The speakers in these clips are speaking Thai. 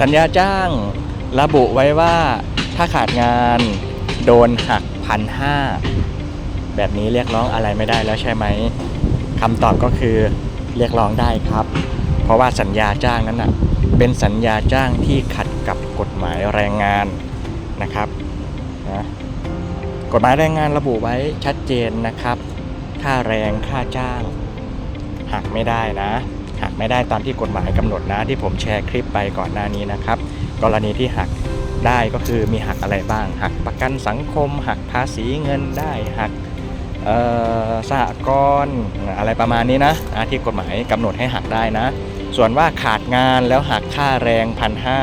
สัญญาจ้างระบุไว้ว่าถ้าขาดงานโดนหักพันห้าแบบนี้เรียกร้องอะไรไม่ได้แล้วใช่ไหมคำตอบก็คือเรียกร้องได้ครับ เพราะว่าสัญญาจ้างนั้นนะเป็นสัญญาจ้างที่ขัดกับกฎหมายแรงงานนะครับนะกฎหมายแรงงานระบุไว้ชัดเจนนะครับ ค่าแรงค่าจ้างหักไม่ได้นะ หักไม่ได้ตามที่กฎหมายกำหนดนะที่ผมแชร์คลิปไปก่อนหน้านี้นะครับ กรณีที่หักได้ก็คือมีหักอะไรบ้าง หักประกันสังคม หักภาษีเงินได้หักเอ่อสหกรณ์อะไรประมาณนี้นะที่กฎหมายกำหนดให้หักได้นะ ส่วนว่าขาดงานแล้วหักค่าแรงพันห้า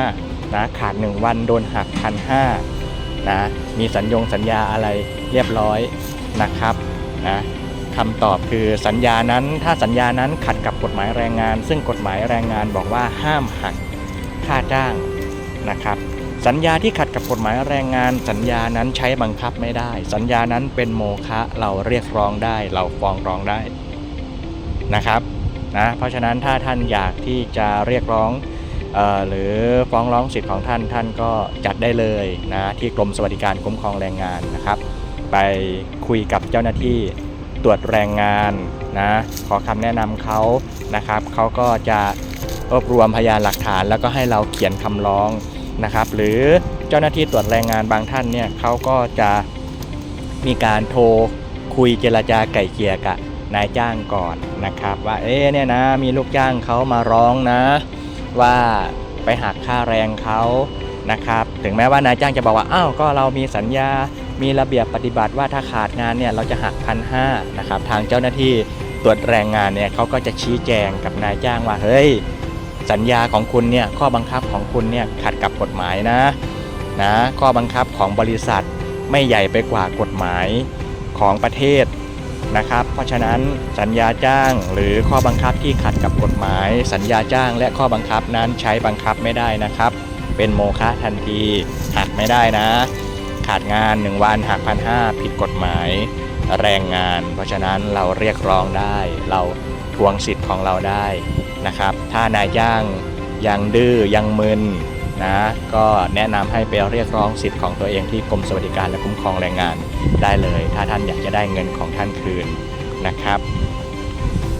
นะขาด 1 วันโดนหักพันห้านะมีสัญญงสัญญาอะไรเรียบร้อยนะครับนะ คำตอบคือสัญญานั้นถ้าสัญญานั้นขัดกับกฎหมายแรงงาน ซึ่งกฎหมายแรงงานบอกว่าห้ามหักค่าจ้างนะครับ สัญญาที่ขัดกับกฎหมายแรงงาน สัญญานั้นใช้บังคับไม่ได้ สัญญานั้นเป็นโมฆะเราเรียกร้องได้ เราฟ้องร้องได้นะครับนะเพราะฉะนั้นถ้าท่านอยากที่จะเรียกร้องออหรือฟ้องร้องสิทธิ์ของท่านท่านก็จัดได้เลยนะที่กรมสวัสดิการคุ้มครองแรงงานนะครับ ไปคุยกับเจ้าหน้าที่ ตรวจแรงงานนะขอคำแนะนำเขานะครับเขาก็จะรวบรวมพยานหลักฐาน แล้วก็ให้เราเขียนคำร้องนะครับ หรือเจ้าหน้าที่ตรวจแรงงานบางท่านเนี่ยเขาก็จะมีการโทรคุยเจรจาไก่เกลี่ยกับนายจ้างก่อนนะครับ ว่าเอ๊เนี่ยนะมีลูกจ้างเขามาร้องนะ ว่าไปหักค่าแรงเขานะครับ ถึงแม้ว่านายจ้างจะบอกว่าอ้าวก็เรามีสัญญา มีระเบียบปฏิบัติว่าถ้าขาดงานเนี่ยเราจะหักพันห้านะครับทางเจ้าหน้าที่ตรวจแรงงานเนี่ยเขาก็จะชี้แจงกับนายจ้างว่าเฮ้ยสัญญาของคุณเนี่ยข้อบังคับของคุณเนี่ยขัดกับกฎหมายนะนะข้อบังคับของบริษัทไม่ใหญ่ไปกว่ากฎหมายของประเทศนะครับ เพราะฉะนั้นสัญญาจ้างหรือข้อบังคับที่ขัดกับกฎหมาย สัญญาจ้างและข้อบังคับนั้นใช้บังคับไม่ได้นะครับ เป็นโมฆะทันทีหักไม่ได้นะ ขาดงาน 1 วันหักพันห้าผิดกฎหมายแรงงาน เพราะฉะนั้นเราเรียกร้องได้ เราทวงสิทธิ์ของเราได้นะครับ ถ้านายจ้างยังดื้อยังมึนนะก็แนะนำให้ไปเรียกร้องสิทธิ์ของตัวเองที่กรมสวัสดิการและคุ้มครองแรงงานได้เลย ถ้าท่านอยากจะได้เงินของท่านคืนนะครับ